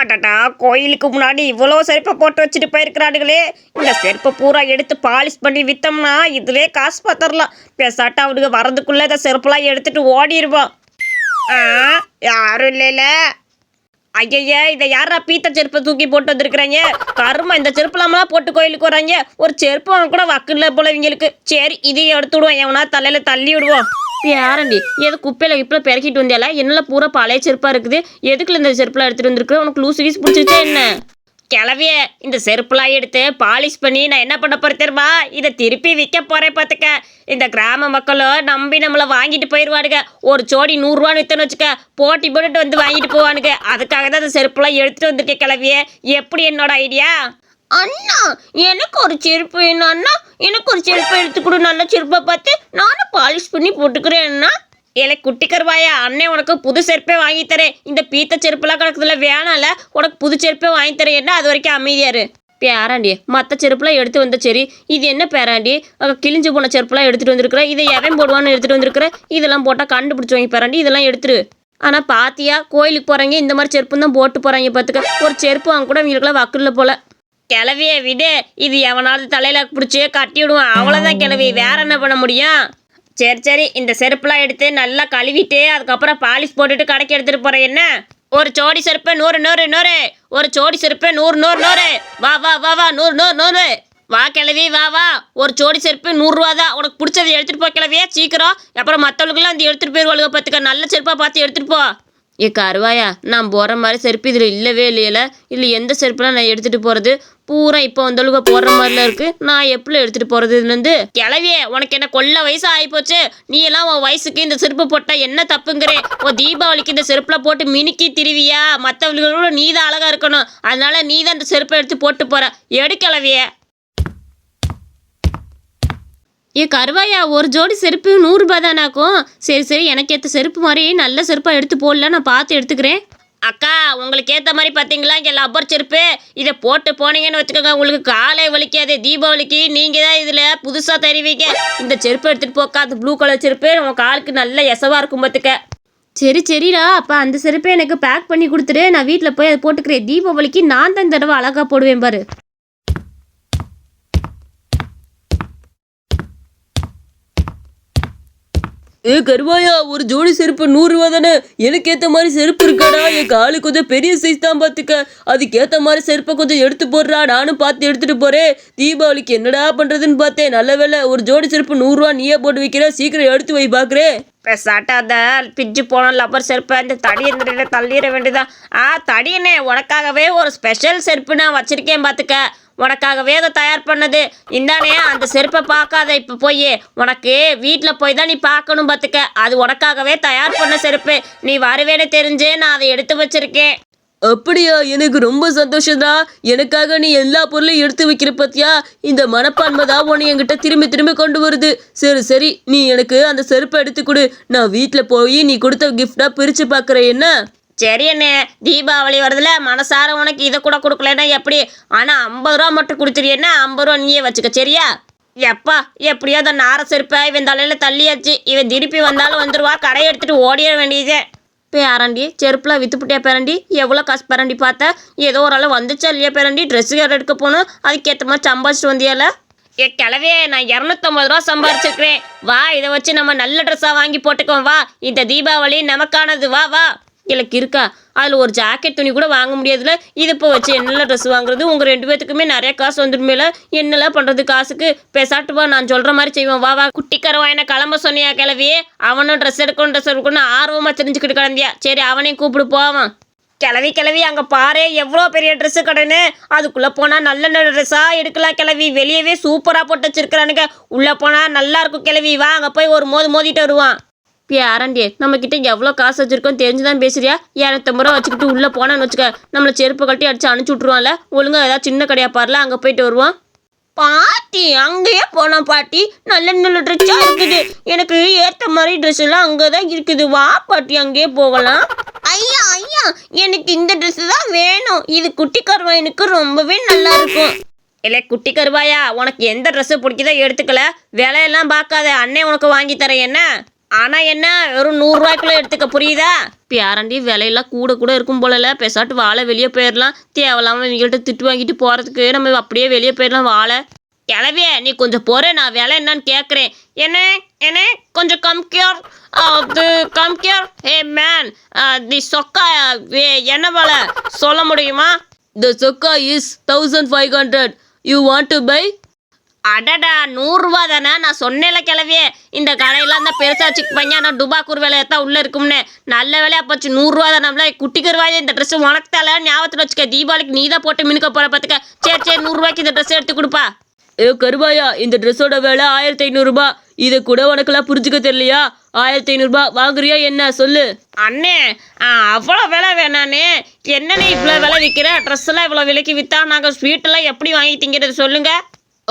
அடடா கோயிலுக்கு முன்னாடி இவ்வளோ செருப்பை போட்டு வச்சுட்டு போயிருக்கிறானுங்களே இந்த செருப்பை பூரா எடுத்து பாலிஷ் பண்ணி விற்றோம்னா இதுவே காசு பார்த்துடலாம் பேசாட்டா அவனுக்கு வரதுக்குள்ளே இந்த செருப்பெல்லாம் எடுத்துட்டு ஓடிடுவான் யாரும் இல்லைல்ல ஐயய்யா இதை யாரா பீத்த செருப்பை தூக்கி போட்டு வந்திருக்கிறாங்க? கருமா இந்த செருப்புலாமலாம் போட்டு கோயிலுக்கு வராங்க. ஒரு செருப்பு கூட வக்கு இல்லை போல இவங்களுக்கு. சரி இதையும் எடுத்து விடுவோம். எவனா தலையில தள்ளி விடுவோம். யாரண்டி ஏதோ குப்பையில் இப்போ பெருக்கிட்டு வந்தியால என்னெல்லாம் பூரா பழைய செருப்பாக இருக்குது? எதுக்குள்ள இந்த செருப்பெலாம் எடுத்துகிட்டு வந்திருக்கு? உனக்கு லூசு வீஸ் பிடிச்சிச்சா என்ன? கிளவிய இந்த செருப்புலாம் எடுத்து பாலிஷ் பண்ணி நான் என்ன பண்ண போகிறேன் தெரியுமா? இதை திருப்பி விற்க போகிறேன் பார்த்துக்க. இந்த கிராம மக்களும் நம்பி நம்மளை வாங்கிட்டு போயிடுவானுங்க. ஒரு ஜோடி நூறுரூவான்னு வித்தன்னு வச்சுக்க போட்டி போட்டுட்டு வந்து வாங்கிட்டு போவானுங்க. அதுக்காக தான் இந்த செருப்புலாம் எடுத்துகிட்டு வந்திருக்கேன் கிளவிய எப்படி என்னோட ஐடியா அண்ணா எனக்கு ஒரு செருப்பு வேணும் அண்ணா. எனக்கு ஒரு செருப்பு எடுத்து கொடு நல்ல செருப்பை பார்த்து நானும் பாலிஷ் பண்ணி போட்டுக்கிறேன் அண்ணா. ஏலே குட்டி கருவாயா அண்ணே உனக்கு புது செருப்பே வாங்கி தரேன். இந்த பீத்த செருப்புலாம் கிடக்குதுல வேணாம்ல உனக்கு புது செருப்பே வாங்கி தரேன் அது வரைக்கும் அமைதியாரு பேராண்டி மற்ற செருப்புலாம் எடுத்து வந்த சரி. இது என்ன பேராண்டி கிழிஞ்சு போன செருப்புலாம் எடுத்துகிட்டு வந்திருக்கிற. இதை எவன் போடுவான்னு எடுத்துகிட்டு வந்திருக்கிற? இதெல்லாம் போட்டால் கண்டுபிடிச்சி வாங்கி பேராண்டி இதெல்லாம் எடுத்துரு. ஆனால் பாத்தியா கோயிலுக்கு போகிறாங்க இந்த மாதிரி செருப்பு தான் போட்டு போகிறாங்க பார்த்துக்க ஒரு செருப்பு வாங்க கூட இவங்களுக்குலாம் வக்கல்ல போல. கிளவிய விடு. இது எவனாவது தலையில பிடிச்சி கட்டி விடுவான். அவ்வளோதான் கிளவி. வேற என்ன பண்ண முடியும்? சரி சரி. இந்த செருப்புலாம் எடுத்து நல்லா கழுவிட்டு அதுக்கப்புறம் பாலிஷ் போட்டுட்டு கடைக்கு எடுத்துட்டு போகிறேன் என்ன? ஒரு ஜோடி செருப்பு நூறு நூறு நூறு. ஒரு ஜோடி செருப்பு நூறு நூறு நூறு. வா வா வா வா. நூறு நூறு நூறு. வா கிளவி வா வா. ஒரு ஜோடி செருப்பு நூறுரூவா தான் உனக்கு பிடிச்சதை எடுத்துகிட்டு போ கிளவியே. சீக்கிரம். அப்புறம் மற்றவங்களுக்குலாம் அந்த எடுத்துகிட்டு போயிருவாளுங்க பார்த்துக்க. நல்ல செருப்பாக பார்த்து எடுத்துகிட்டு போ. ஏ கருவாயா நான் போகிற மாதிரி செருப்பு இதில் இல்லவே இல்லையில. இல்லை எந்த செருப்புலாம் நான் எடுத்துகிட்டு போகிறது பூரா இப்போ வந்தவளுக்கு போடுற மாதிரிலாம் இருக்குது நான் எப்படி எடுத்துகிட்டு போறது? இதுலேருந்து கிளவியே உனக்கு என்ன கொல்ல வயசு ஆகிப்போச்சு நீ எல்லாம் உன் வயசுக்கு இந்த செருப்பு போட்டால் என்ன தப்புங்கிறேன் ஓ தீபாவளிக்கு இந்த செருப்பில் போட்டு மினுக்கி திரிவியா? மற்றவங்களோட நீ தான் அழகாக இருக்கணும். அதனால நீ தான் இந்த செருப்பை எடுத்து போட்டு போகிற எடு கிளவியே ஏ கருவாயா ஒரு ஜோடி செருப்பு நூறுரூபா தானாக்கும். சரி சரி எனக்கு ஏற்ற செருப்பு மாதிரி நல்ல செருப்பாக எடுத்து போடல நான் பார்த்து எடுத்துக்கிறேன். அக்கா உங்களுக்கு ஏற்ற மாதிரி பார்த்தீங்களா இங்கே லப்பர் செருப்பு. இதை போட்டு போனீங்கன்னு வச்சுக்கோங்க. உங்களுக்கு காலை வலிக்காது தீபாவளிக்கு நீங்கள் தான் இதில் புதுசாக தருவீங்க. இந்த செருப்பு எடுத்துகிட்டு போக்கா அது ப்ளூ கலர் செருப்பு. உங்கள் காலுக்கு நல்ல எசவாக இருக்கும் பார்த்துக்க சரி சரிடா. அப்போ அந்த செருப்பை எனக்கு பேக் பண்ணி கொடுத்துரு நான் வீட்டில் போய் அதை போட்டுக்கிறேன். தீபாவளிக்கு நான் தான் இந்த தடவை அழகாக போடுவேன் பாரு. ஏ கருவாயா ஒரு ஜோடி செருப்பு நூறுரூவா தானே? எனக்கு ஏற்ற மாதிரி செருப்பு இருக்காடா. என் காலு கொஞ்சம் பெரிய சைஸ் தான் பார்த்துக்க அதுக்கேற்ற மாதிரி செருப்பை கொஞ்சம் எடுத்து போடுறா. நானும் பார்த்து எடுத்துகிட்டு போகிறேன் தீபாவளிக்கு என்னடா பண்ணுறதுன்னு பார்த்தேன். நல்ல வேலை ஒரு ஜோடி செருப்பு நூறுரூவா நீயே போட்டு வைக்கிற. சீக்கிரம் எடுத்து வை பார்க்குறேன் பெசாட்டா பிஞ்சு போன லப்பர் செருப்பை அந்த தடி தள்ளிட வேண்டியதான் ஆ தடியனே உனக்காகவே ஒரு ஸ்பெஷல் செருப்பு நான் வச்சிருக்கேன் பார்த்துக்க உனக்காகவே அதை தயார் பண்ணது. இந்தானே அந்த செருப்பை பார்க்காத இப்போ போய். உனக்கு வீட்டில் போய் தான் நீ பார்க்கணும் பார்த்துக்க அது உனக்காகவே தயார் பண்ண செருப்பு. நீ வருவேன்னு தெரிஞ்சு நான் அதை எடுத்து வச்சிருக்கேன். அப்படியா? எனக்கு ரொம்ப சந்தோஷம்டா. எனக்காக நீ எல்லா பொருளையும் எடுத்து வைக்கிற பத்தியா? இந்த மனப்பான்மை தான் உன்னை என்கிட்ட திரும்பி திரும்பி கொண்டு வருது. சரி சரி. நீ எனக்கு அந்த செருப்பை எடுத்து கொடு. நான் வீட்டில் போய் நீ கொடுத்த கிஃப்டாக பிரித்து பார்க்குறேன் என்ன? சரி அண்ணே தீபாவளி வருதுல மனசார உனக்கு இதை கூட கொடுக்கலன்னா எப்படி? ஆனால் ஐம்பது ரூபா மட்டும் கொடுத்துறியன்னா ஐம்பது ரூபா நீயே வச்சுக்க சரியா? எப்பா எப்படியோ அந்த நார செருப்பா இவன் தலையில் தள்ளியாச்சு. இவன் திருப்பி வந்தாலும் வந்துடுவா கடையை எடுத்துகிட்டு ஓடிட வேண்டியதே. பேரண்டி செருப்பில் விற்றுப்புட்டியா பேரண்டி? எவ்வளோ காசு பேரண்டி பார்த்த? ஏதோ ஒரு அளவு வந்துச்சா இல்லையா பேரண்டி? ட்ரெஸ்ஸு கடை எடுக்க போகணும். அதுக்கேற்ற மாதிரி சம்பாதிச்சிட்டு வந்தியால? ஏ கிளவே நான் இரநூத்தம்பது ரூபா சம்பாரிச்சிருக்கிறேன். வா இதை வச்சு நம்ம நல்ல ட்ரெஸ்ஸாக வாங்கி போட்டுக்கோம் வா இந்த தீபாவளி நமக்கானது. வா வா. எனக்கு இருக்கா? அதில் ஒரு ஜாக்கெட் துணி கூட வாங்க முடியாதுல. இது இப்போ வச்சு என்னெல்லாம் ட்ரெஸ் வாங்குறது? உங்கள் ரெண்டு பேத்துக்குமே நிறைய காசு வந்துடுமேல என்னெல்லாம் பண்ணுறது காசுக்கு? பேசாட்டு வா நான் சொல்கிற மாதிரி செய்வோம் வா வா. குட்டிக்காரவா என்ன கிளம்ப சொன்னியா கிளவி அவனும் ட்ரெஸ் எடுக்கணும் ட்ரெஸ் எடுக்கணும் ஆர்வமாக தெரிஞ்சுக்கிட்டு கிளம்பியா சரி அவனையும் கூப்பிடு போவான். கிளவி கிளவி அங்கே பாரு எவ்வளோ பெரிய ட்ரெஸ்ஸு கடைன்னு. அதுக்குள்ளே போனால் நல்ல நல்ல ட்ரெஸ்ஸாக எடுக்கலாம் கிளவி வெளியவே சூப்பராக போட்டு வச்சிருக்கிறானுங்க. உள்ளே போனால் நல்லா இருக்கும் கிளவி வா அங்கே போய் ஒரு மோது மோதிட்டு வருவான். பேரண்டி நம்ம கிட்ட எவ்வளோ காசு வச்சிருக்கோம் தெரிஞ்சுதான் பேசுறியா? இரநூத்தம்பது ரூபா வச்சுக்கிட்டு உள்ளே போனான்னு வச்சுக்க நம்மளை செருப்பு கட்டி அடிச்சு அனுப்பிச்சி விட்ருவான்ல ஒழுங்கா ஏதாவது சின்ன கடையாக பாருல அங்கே போயிட்டு வருவோம். பாட்டி அங்கேயே போனோம் பாட்டி நல்ல நல்ல ட்ரெஸ்ஸாக இருக்குது. எனக்கு ஏற்ற மாதிரி ட்ரெஸ் எல்லாம் அங்கே தான் இருக்குது. வா பாட்டி அங்கேயே போகலாம். ஐயா ஐயா எனக்கு இந்த ட்ரெஸ் தான் வேணும். இது குட்டி கருவாயனுக்கு ரொம்பவே நல்லா இருக்கும். இல்லை குட்டி கருவாயா? உனக்கு எந்த ட்ரெஸ்ஸு பிடிக்குதோ எடுத்துக்கல. விலையெல்லாம் பார்க்காத. அண்ணே உனக்கு வாங்கி தரேன் என்ன? ஆனால் என்ன வெறும் நூறுரூவாய்க்குள்ளே எடுத்துக்க புரியுதா? பேரண்டி விலையெல்லாம் கூட கூட இருக்கும் போலல. பேசாட்டு வாழை வெளியே போயிடலாம் தேவையில்லாமல் இவங்கள்ட்ட திட்டு வாங்கிட்டு போகிறதுக்கு நம்ம அப்படியே வெளியே போயிடலாம் வாழை. கிளவிய நீ கொஞ்சம் போகிற நான் விலை என்னன்னு கேட்குறேன் என்ன என்ன? கொஞ்சம் கம்கியோர் அது கம்கியோர் ஹே மேன் தி சொக்கா வே, என்ன வேலை? சொல்ல முடியுமா? The Chokka is thousand five hundred you want to buy அடடா நூறுரூவா தானே? நான் சொன்னேன்ல கிளவியே இந்த கடையெல்லாம் தான் பெருசா வச்சுக்கு பையன் நான் டுபாக்கூர் வேலையை தான் உள்ளே இருக்கும்னு. நல்ல வேலையா போச்சு நூறுரூவா தானே? குட்டிக்கருவாயே இந்த ட்ரெஸ் உனக்கு தலை ஞாபகத்தில் வச்சுக்க. தீபாவளிக்கு நீ தான் போட்டு மினுக்க போற பார்த்துக்க சரி சரி நூறுரூவாய்க்கு இந்த ட்ரெஸ் எடுத்து கொடுப்பா. ஏ கருவாயா இந்த ட்ரெஸ்ஸோட விலை ஆயிரத்தி ஐநூறுரூபா இதை கூட உனக்கெல்லாம் புரிஞ்சுக்க தெரியலையா? ஆயிரத்தி ஐநூறுரூபா வாங்குறியா என்ன? சொல்லு. அண்ணே அவ்வளோ விலை வேணாண்ணே. என்னண்ணே இவ்வளோ விலை விற்கிற ட்ரெஸ் எல்லாம் இவ்வளோ விலைக்கு விற்றா நாங்கள் ஸ்வீட்டெல்லாம் எப்படி வாங்கி திங்கிறது சொல்லுங்க.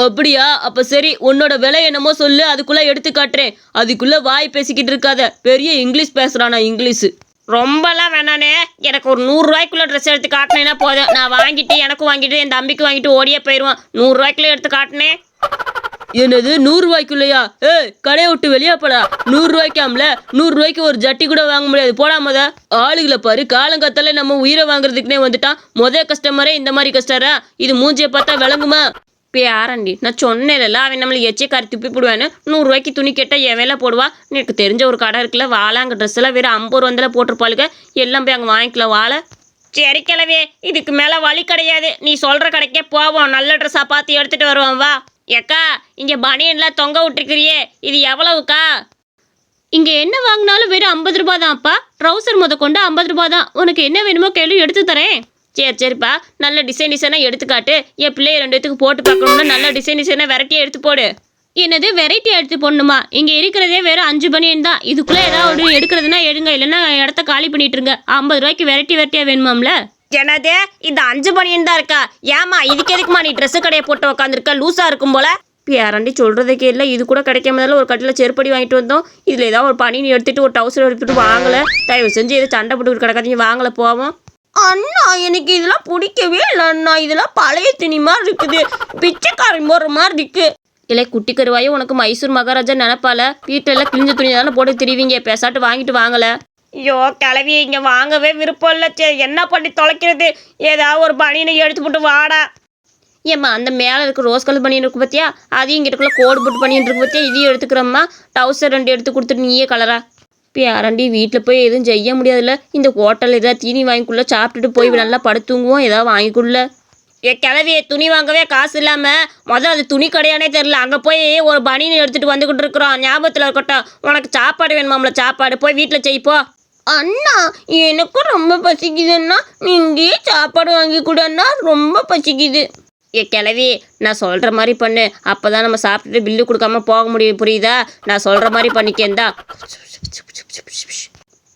அப்படியா? அப்ப சரி உன்னோட விலை என்னமோ சொல்லு அதுக்குள்ள எடுத்து காட்டுறேன். அதுக்குள்ள வாய் பேசிக்கிட்டு இருக்காத. பெரிய இங்கிலீஷ் பேசுறானா இங்கிலீஷ். ரொம்பலாம் வேணாண்ணே எனக்கு ஒரு நூறுரூவாய்க்குள்ள ட்ரெஸ் எடுத்து காட்டினேன்னா போதும். நான் வாங்கிட்டு எனக்கும் வாங்கிட்டு என் தம்பிக்கு வாங்கிட்டு ஓடியே போயிடுவான் நூறுரூவாய்க்குள்ள எடுத்து காட்டினேன் என்னது நூறு ரூபாய்க்குள்ளயா? ஏய் கடையை விட்டு வெளியே போடா. நூறு ரூபாய்க்காம்ல? நூறு ரூபாய்க்கு ஒரு ஜட்டி கூட வாங்க முடியாது. போடா முத. ஆளுகளை பாரு காலங்காத்தால நம்ம உயிரை வாங்குறதுக்குனே வந்துட்டான். முத கஸ்டமரே இந்த மாதிரி கஸ்டரா? இது மூஞ்சியை பார்த்தா விளங்குமா? பேரண்டி. நான் சொன்னேன்ல அவன் நம்மளை எச்சைக்காரி துப்பி போடுவான்னு. நூறுரூவாய்க்கு துணி கேட்டால் என் வேலை போடுவா. எனக்கு தெரிஞ்ச ஒரு கடை இருக்குல்ல வாழை அங்கே ட்ரெஸ் எல்லாம் வெறும் ஐம்பது ரூபாயில் போட்டிருப்பாளுங்க எல்லாம் போய் அங்கே வாங்கிக்கலாம் வாழை சரி கிளவே இதுக்கு மேலே வழி கிடையாது. நீ சொல்கிற கடைக்கே போவோம். நல்ல ட்ரெஸ்ஸாக பார்த்து எடுத்துகிட்டு வருவோம் வா. ஏக்கா இங்கே பனியன்லாம் தொங்க விட்டுருக்கிறியே. இது எவ்வளவுக்கா? இங்கே என்ன வாங்கினாலும் வெறும் ஐம்பது ரூபா தான்ப்பா. ட்ரௌசர் முத கொண்டு ஐம்பது ரூபா தான். உனக்கு என்ன வேணுமோ கேள்வி எடுத்து தரேன். சரி சரிப்பா. நல்ல டிசைன் டிசைனாக எடுத்துக்காட்டு. என் பிள்ளைய ரெண்டு பேத்துக்கு போட்டு பார்க்கணும்னா நல்ல டிசைன் டிசைனாக வெரைட்டியாக எடுத்து போடு. என்னது வெரைட்டி எடுத்து போடணுமா? இங்கே இருக்கிறதே வெறும் அஞ்சு பனியன் தான். இதுக்குள்ளே ஏதாவது ஒரு எடுக்கிறதுனா எடுங்க. இல்லைன்னா இடத்த காலி பண்ணிட்டுருங்க ஐம்பது ரூபாய்க்கு வெரைட்டி வெரைட்டியாக வேணுமாம்ல? என்னது இந்த அஞ்சு பனியன் தான் இருக்கா? ஏமா இதுக்கு எதுக்குமா நீ ட்ரெஸ்ஸு கடையை போட்டு உட்காந்துருக்க லூஸாக இருக்கும் போல. யாராண்டி சொல்கிறதுக்கே இல்லை இது கூட கிடைக்காமதால ஒரு கட்டில் செருப்படி வாங்கிட்டு வந்தோம். இதில் ஏதாவது ஒரு பனியன் எடுத்துகிட்டு ஒரு டவுசர் எடுத்துகிட்டு வாங்கலை. தயவு செஞ்சு ஏதோ சண்டை போட்டு கிடக்காதீங்க. வாங்கலை போவோம். அண்ணா எனக்கு இதெல்லாம் பிடிக்கவே இல்லை அண்ணா. இதெல்லாம் பழைய துணி மாதிரி இருக்குது. பிச்சைக்காரி போடுற மாதிரி இருக்கு. இல்லை குட்டி கருவாயும் உனக்கு மைசூர் மகாராஜா நினைப்பால வீட்டில் எல்லாம் கிழிஞ்ச துணி தானே போட்டு திரிவீங்க. பேசாட்டு வாங்கிட்டு வாங்கல. ஐயோ கிளவி இங்கே வாங்கவே விருப்பம் இல்லை சே. என்ன பண்ணி தொலைக்கிறது? ஏதாவது ஒரு பனியனை எடுத்து போட்டு வாடா. ஏம்மா அந்த மேலே இருக்க ரோஸ் கலர் பனியன் இருக்கு பார்த்தியா அதையும் இங்கிட்டக்குள்ள கோடு போட்டு பனியன் இருக்கு பார்த்தியா இதையும் எடுத்துக்கிறோம்மா. டவுசர் ரெண்டு எடுத்து கொடுத்துட்டு நீயே கலரா. பேரண்டி வீட்டில் போய் எதுவும் செய்ய முடியாதுல்ல? இந்த ஹோட்டலில் ஏதாவது தீனி வாங்கிக்குள்ள சாப்பிட்டுட்டு போய் நல்லா படுத்துங்குவோம் ஏதாவது வாங்கிக்குள்ள. ஏ கிளவியே துணி வாங்கவே காசு இல்லாமல் முதல்ல அது துணி கடையானே தெரில அங்கே போய் ஒரு பனியன் எடுத்துகிட்டு வந்துக்கிட்டு இருக்கிறோம் ஞாபகத்தில் இருக்கட்டும். உனக்கு சாப்பாடு வேணுமாம்ல சாப்பாடு போய் வீட்டில் செய்ப்போ அண்ணா எனக்கும் ரொம்ப பசிக்குதுன்னா நீ இங்கேயே சாப்பாடு வாங்கி கொடுன்னா ரொம்ப பசிக்குது. ஏ கிளவி நான் சொல்கிற மாதிரி பண்ணு. அப்போ தான் நம்ம சாப்பிட்டுட்டு பில்லு கொடுக்காம போக முடியும். புரியுதா? நான் சொல்கிற மாதிரி பண்ணிக்கேந்தா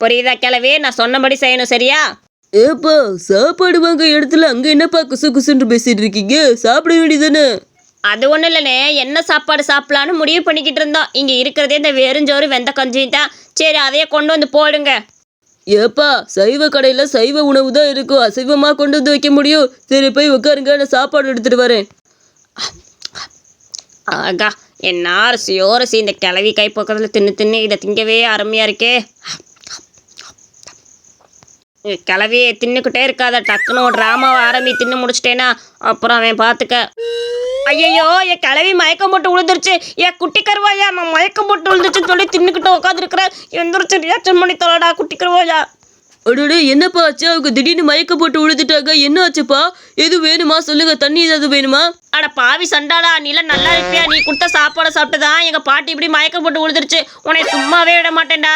புரியுதா கிளவி நான் சொன்னபடி செய்யணும் சரியா? ஏப்பா சாப்பாடு வாங்க இடத்துல அங்க என்னப்பா குசு குசுன்னு பேசிட்டு இருக்கீங்க? சாப்பிட வேண்டியதானே அது ஒன்றும் இல்லைண்ணே. என்ன சாப்பாடு சாப்பிடலான்னு முடிவு பண்ணிக்கிட்டு இருந்தோம். இங்கே இருக்கிறதே இந்த வெறுஞ்சோறு வெந்த கஞ்சியும் தான் சரி அதையே கொண்டு வந்து போடுங்க. ஏப்பா சைவ கடையில சைவ உணவு தான் இருக்கும் அசைவமாக கொண்டு வந்து வைக்க முடியும். சரி போய் உட்காருங்க நான் சாப்பாடு எடுத்துட்டு வரேன். ஆகா என்ன அரிசியோ ஓரசி இந்த கிளவி கை பக்கத்தில் தின்னு தின்னு இதை திங்கவே அருமையாக இருக்கே. கிளவியை தின்னுக்கிட்டே இருக்காத. டக்குன்னு ஒரு ட்ராமாவை ஆரம்பி தின்னு முடிச்சிட்டேனா? அப்புறம் அவன் பார்த்துக்க ஐயையோ என் கிளவி மயக்கம் போட்டு விழுந்துருச்சு ஏன் குட்டி கருவாயா நான் மயக்கம் போட்டு விழுந்துச்சுன்னு சொல்லி தின்னுக்கிட்டு உட்காந்துருக்கிறேன் எந்திரிச்சு ரியாக்ஷன் பண்ணி தொலைடா குட்டி கருவாயா. அடடே என்னப்பா ஆச்சு? அவங்க திடீர்னு மயக்க போட்டு விழுந்துட்டாங்க என்ன ஆச்சுப்பா? எது வேணுமா? சொல்லுங்க. தண்ணி ஏதாவது வேணுமா? அட பாவி சண்டாடா நீலாம் நல்லா இருப்பியா? நீ கொடுத்த சாப்பாடை சாப்பிட்டு தான் எங்கள் பாட்டி இப்படி மயக்கம் போட்டு விழுந்துருச்சு உன்னை சும்மாவே விட மாட்டேன்டா.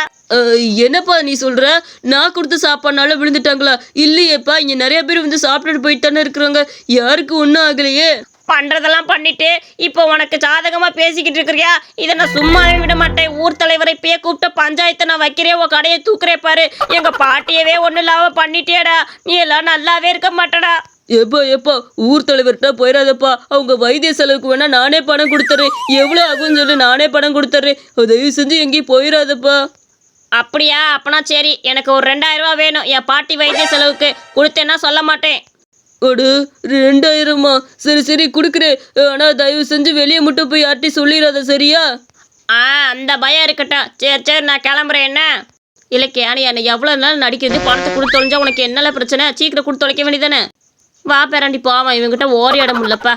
என்னப்பா நீ சொல்ற? நான் கொடுத்த சாப்பாடுனால விழுந்துட்டாங்களா? இல்லையேப்பா இங்க நிறைய பேர் வந்து சாப்பிட்டுட்டு போயிட்டு தானே இருக்கிறாங்க. யாருக்கு ஒன்றும் ஆகலையே. பண்றதெல்லாம் பண்ணிட்டு இப்போ உனக்கு சாதகமா பேசிக்கிட்டு இருக்கிறியா? இதை நான் சும்மாவே விட மாட்டேன். ஊர் தலைவரை இப்பயே கூப்பிட்டு பஞ்சாயத்தை நான் வைக்கிறேன் உன் கடையை தூக்குறே பாரு. எங்க பாட்டியவே ஒன்றும் இல்லாம பண்ணிட்டேடா. நீ எல்லாம் நல்லாவே இருக்க மாட்டடா. எப்பா எப்பா ஊர் தலைவர்கிட்ட போயிடாதப்பா. அவங்க வைத்திய செலவுக்கு வேணா நானே பணம் கொடுத்துறேன் எவ்வளோ ஆகும்னு சொல்லி நானே பணம் கொடுத்துட்றேன். தயவு செஞ்சு எங்கேயும் போயிடாதப்பா. அப்படியா? அப்பனா சரி எனக்கு ஒரு ரெண்டாயிரம் ரூபாய் வேணும். என் பாட்டி வைத்திய செலவுக்கு கொடுத்தேன்னா சொல்ல மாட்டேன். ஒரு ரெண்டாயிரமா? சரி சரி கொடுக்குறேன். ஆனால் தயவு செஞ்சு வெளியே மட்டும் போய் யார்ட்டையும் சொல்லிடாத சரியா? ஆ அந்த பயம் இருக்கட்டும். சரி சரி நான் கிளம்புறேன் என்ன? இலக்கியா நீ என்னை எவ்வளோ நாள் நடிக்கிறது? பணத்தை கொடுத்து தொலைஞ்சா உனக்கு என்னல பிரச்சனை? சீக்கிரம் கொடுத்து தொலைக்க வேண்டியதானே வா பேராண்டி போவான் இவங்கிட்ட ஓரி இடம் இல்லப்பா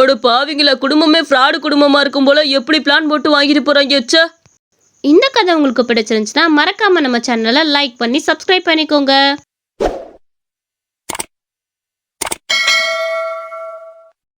அட பாவிங்களா? குடும்பமே ஃப்ராடு குடும்பமா இருக்கும் போல எப்படி பிளான் போட்டு வாங்கிட்டு போறாங்க ச்சே இந்த கதை உங்களுக்கு பிடிச்சிருந்துச்சுன்னா மறக்காம நம்ம சேனலை லைக் பண்ணி சப்ஸ்கிரைப் பண்ணிக்கோங்க.